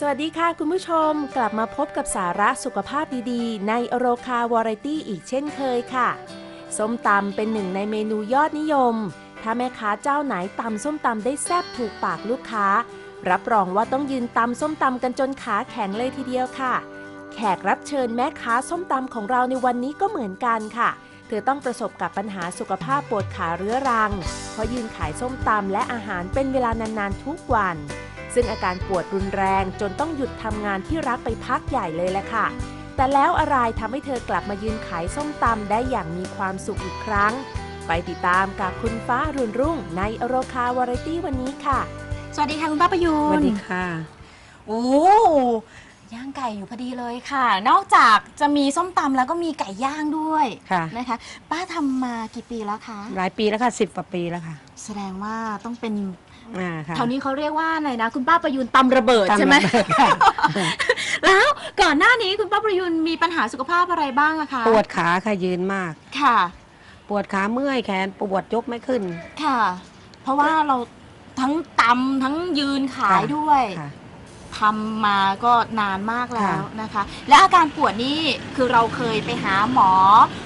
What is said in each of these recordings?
สวัสดีค่ะคุณผู้ชมกลับมาพบกับสาระสุขภาพดีๆ ในโรคาวาไรตี้อีกเช่นเคยค่ะ ส้มตำเป็นหนึ่งในเมนูยอดนิยม ถ้าแม่ค้าเจ้าไหนตำส้มตำได้แซ่บถูกปากลูกค้า รับรองว่าต้องยืนตำส้มตำกันจนขาแข็งเลยทีเดียวค่ะ แขกรับเชิญแม่ค้าส้มตำของเราในวันนี้ก็เหมือนกันค่ะ เธอต้องประสบกับปัญหาสุขภาพปวดขาเรื้อรัง เพราะยืนขายส้มตำและอาหารเป็นเวลานานๆทุกวัน ซึ่งอาการปวดรุนแรงจนต้องหยุดทำงานที่รักไปพักใหญ่เลยแหละค่ะ แต่แล้วอะไรทำให้เธอกลับมายืนขายส้มตำได้อย่างมีความสุขอีกครั้ง ไปติดตามกับคุณฟ้ารุ่นรุ่งในโรคาวาไรตี้วันนี้ค่ะ สวัสดีค่ะคุณป้าประยูสนวัสดีค่ะ โอ้ ย่างไก่อยู่พอดีเลยค่ะ นอกจากจะมีส้มตำแล้วก็มีไก่ย่างด้วยค่ะ นะคะ ป้าทำมากี่ปีแล้วคะ หลายปีแล้วค่ะสิบกว่าปีแล้วค่ะแสดงว่าต้องเป็นอ่าค่ะ แถวนี้เขาเรียกว่าอะไรนะ คุณป้าประยูนตำระเบิดตาใช่ไหมระเบิดค่ะ แล้วก่อนหน้านี้คุณป้าประยูนมีปัญหาสุขภาพอะไรบ้างอะคะปวดขาค่ะยืนมาก ค่ะ ปวดขาเมื่อยแขนปวดยกไม่ขึ้น ค่ะ เพราะว่าเราทั้งตำทั้งยืนขายค่ะด้วย ค่ะ ทำมาก็นานมากแล้วค่ะนะคะ แล้วอาการปวดนี่คือเราเคยไปหาหมอ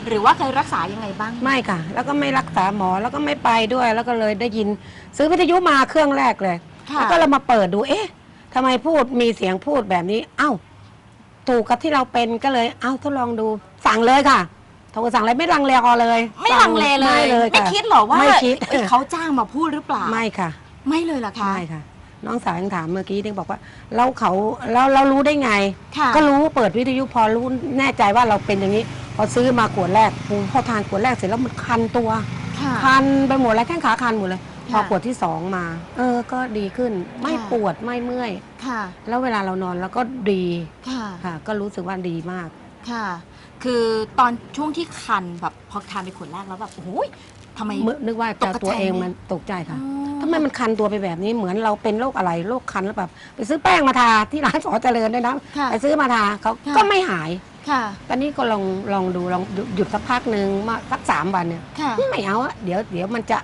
หรือว่าเคยรักษายังไงบ้าง ไม่ค่ะ แล้วก็ไม่รักษาหมอแล้วก็ไม่ไปด้วย แล้วก็เลยได้ยิน ซื้อวิทยุมาเครื่องแรกเลยค่ะ แล้วก็เรามาเปิดดูเอ๊ะทำไมพูดมีเสียงพูดแบบนี้ เอ้า ถูกกับที่เราเป็นก็เลยเอ้าทดลองดูสั่งเลยค่ะโทรสั่งเลยไม่ลังเลอเลยไม่ลังเลเลยไม่เลยไม่ค่ะคิดเหรอว่าไม่คิด เอ้ยเขาจ้างมาพูดหรือเปล่า ไม่ค่ะ ไม่เลยเหรอคะ ไม่ค่ะ น้องสาวยังถามเมื่อกี้ที่บอกว่าเราเขาเราเรารู้ได้ไง ค่ะ ก็รู้เปิดวิทยุพอรู้แน่ใจว่าเราเป็นอย่างนี้ พอซื้อมาขวดแรกพอทานขวดแรกเสร็จแล้วมันคันตัว ค่ะ คันไปหมดแล้วแข้งขาคันหมดเลย พอค่ะ ขวดที่สองมา เออก็ดีขึ้นไม่ค่ะปวดไม่เมื่อย ค่ะ แล้วเวลาเรานอนแล้วก็ดีค่ะ ค่ะ ก็รู้สึกว่าดีมาก ค่ะ คือตอนช่วงที่คันแบบพอทานไปขวดแรกแล้วแบบโอ้โหย ทำไม เมื่อนึกว่าตกจะกระตัวใจเองไหมมันตกใจค่ะอ๋อ ทำไมมันคันตัวไปแบบนี้เหมือนเราเป็นโรคอะไรโรคคันแล้วแบบไปซื้อแป้งมาทาที่ร้านสอเจริญด้วยนะค่ะไปซื้อมาทาเขาค่ะ ก็ไม่หาย ค่ะ ตอนนี้ก็ลองลองดูลองหยุดสักพักหนึ่งมาสักสามวันเนี่ยค่ะ ไม่เอาอะเดี๋ยวเดี๋ยวมันจะ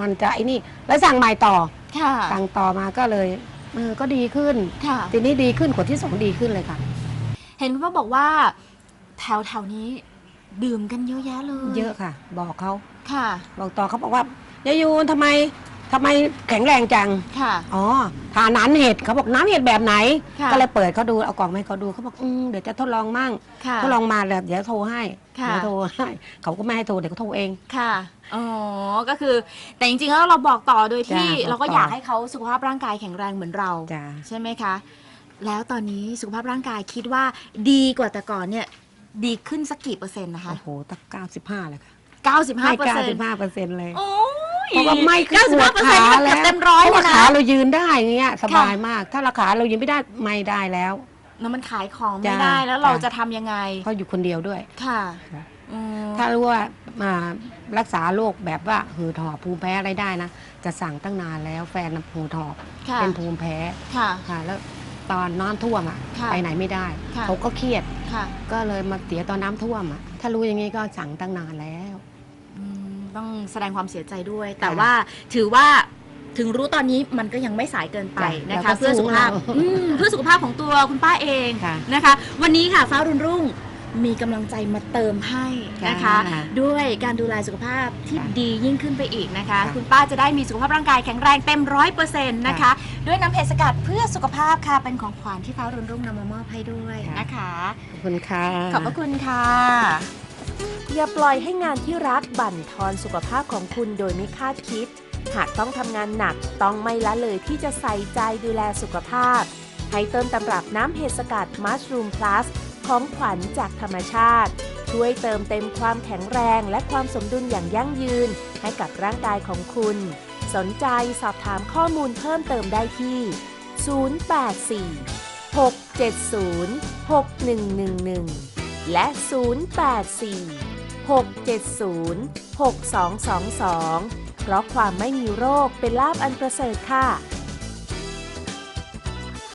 มันจะไอ้นี่ แล้วสั่งใหม่ต่อค่ะ สั่งต่อมาก็เลยเออก็ดีขึ้น ค่ะ ทีนี้ดีขึ้นขวดที่สองดีขึ้นเลยค่ะ เห็นว่าบอกว่า แถวแถวๆนี้ ดื่มกันเยอะแยะเลย เยอะค่ะ บอกเขาค่ะ บอกต่อเขาบอกว่ายายยูนทำไมทำไมแข็งแรงจัง ค่ะ อ๋อทานน้ำเห็ดเขาบอกน้ำเห็ดแบบไหน ค่ะก็เลยเปิดเขาดูเอากล่องมาให้เขาดูเขาบอกอืมเดี๋ยวจะทดลองมั่งค่ะทดลองมาแล้วเดี๋ยวโทรให้ค่ะ เดี๋ยวโทรให้เขาก็ไม่ให้โทรเดี๋ยวเขาโทรเอง ค่ะ อ๋อ ก็คือ แต่จริงๆ แล้วเราบอกต่อโดยที่ จ้ะเราก็บอกต่ออยากให้เขาสุขภาพร่างกายแข็งแรงเหมือนเรา จ้าใช่ไหมคะ แล้วตอนนี้สุขภาพร่างกายคิดว่าดีกว่าแต่ก่อนเนี่ย ดีขึ้นสักกี่เปอร์เซ็นต์นะคะ โอ้โหตั้งเก้าสิบห้าเลยค่ะ95ให้เปอร์เก้าเซ็นสิต์บห้าเปอร์เซ็นต์เลย โอ้ยเพราะว่าไม่ขึ้นปวด95เปอร์ขาเซ็นต์แล้วเต็มร้อยเพเลราะยว่านะขาเรายืนได้อย่างเงี้ยสบายมาก ถ้าเราขาเรายืนไม่ได้ไม่ได้แล้ว แล้วมันขายของไม่จ้ะได้แล้วเราจ้ะจะทำยังไง เพราะอยู่คนเดียวด้วยค่ะค่ะอืมถ้ารู้ว่ามารักษาโรคแบบว่าหืดหอบภูมิแพ้อะไรได้นะ จะสั่งตั้งนานแล้วแฟนน่ะหูหอบค่ะเป็นภูมิแพ้ค่ะ ค่ะ แล้ว ตอนน้ำท่วมอะค่ะไปไหนไม่ได้ค่ะ เขาก็เครียดค่ะก็เลยมาเสียตอนน้ำท่วมอะถ้ารู้อย่างนี้ก็สั่งตั้งนานแล้ว อืมต้องแสดงความเสียใจด้วย แต่ค่ะว่าถือว่าถึงรู้ตอนนี้มันก็ยังไม่สายเกินไปจ้ะนะแล้วคะก็เพื่อสุขภาพสู้อืมเพื่อสุขภาพของตัวคุณป้าเองค่ะ นะคะ วันนี้ค่ะฟ้ารุ่นรุ่ง มีกำลังใจมาเติมให้นะคะ ค่ะด้วยการดูแลสุขภาพที่ค่ะดียิ่งขึ้นไปอีกนะคะ ค่ะคุณป้าจะได้มีสุขภาพร่างกายแข็งแรงเต็มร้อยเปอร์เซ็นต์นะคะค่ะด้วยน้ำเพชรสกัดเพื่อสุขภาพค่ะเป็นของขวัญที่ฟ้ารุ่นรุ่งนำมามอบให้ด้วยนะคะ ขอบคุณค่ะ ขอบพระคุณค่ะ อย่าปล่อยให้งานที่รักบั่นทอนสุขภาพของคุณโดยไม่คาดคิด หากต้องทำงานหนักต้องไม่ละเลยที่จะใส่ใจดูแลสุขภาพ ให้เติมตำรับน้ำเห็ดสกัดมัชรูมพลัส ของขวัญจากธรรมชาติ ช่วยเติมเต็มความแข็งแรงและความสมดุลอย่างยั่งยืน ให้กับร่างกายของคุณ สนใจสอบถามข้อมูลเพิ่มเติมได้ที่ 084 670 6111 และ 084 670 6222 เพราะความไม่มีโรคเป็นลาบอันประเสริฐค่ะ